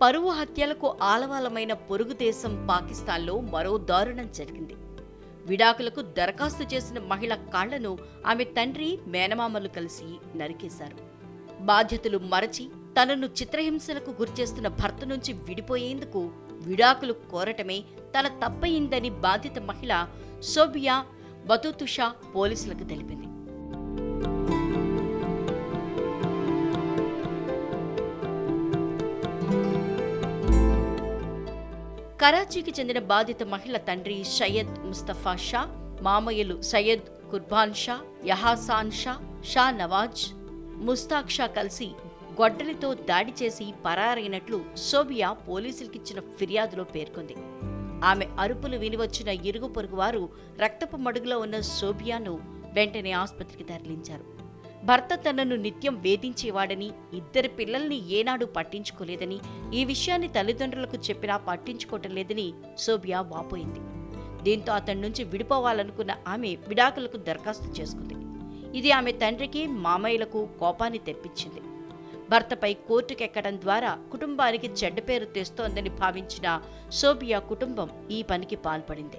పరువు హత్యలకు ఆలవాలమైన పొరుగు దేశం పాకిస్తాన్లో మరో దారుణం జరిగింది. విడాకులకు దరఖాస్తు చేసిన మహిళ కాళ్ళను ఆమె తండ్రి మేనమామలు కలిసి నరికేశారు. బాధ్యతలు మరచి తనను చిత్రహింసలకు గురిచేస్తున్న భర్త నుంచి విడిపోయేందుకు విడాకులు కోరటమే తన తప్పయిందని బాధిత మహిళ సోబియా బతుతుషా పోలీసులకు తెలిపింది. కరాచీకి చెందిన బాధిత మహిళ తండ్రి సయ్యద్ ముస్తఫా షా మామయ్యలు సయ్యద్ కుర్బాన్ షా యహాసాన్ షా షా నవాజ్ ముస్తాక్ షా కలిసి గొడ్డలితో దాడి చేసి పరారైనట్లు సోబియా పోలీసులకిచ్చిన ఫిర్యాదులో పేర్కొంది. ఆమె అరుపులు వినివచ్చిన ఇరుగు పొరుగు వారు రక్తపు మడుగులో ఉన్న సోబియాను వెంటనే ఆసుపత్రికి తరలించారు. భర్త తనను నిత్యం వేధించేవాడని ఇద్దరి పిల్లల్ని ఏనాడు పట్టించుకోలేదని ఈ విషయాన్ని తల్లిదండ్రులకు చెప్పినా పట్టించుకోవటం లేదని సోబియా వాపోయింది. దీంతో అతని నుంచి విడిపోవాలనుకున్న ఆమె విడాకులకు దరఖాస్తు చేసుకుంది. ఇది ఆమె తండ్రికి మామయ్యలకు కోపాన్ని తెప్పించింది. భర్తపై కోర్టుకెక్కడం ద్వారా కుటుంబానికి చెడ్డ పేరు తెస్తోందని భావించిన సోబియా కుటుంబం ఈ పనికి పాల్పడింది.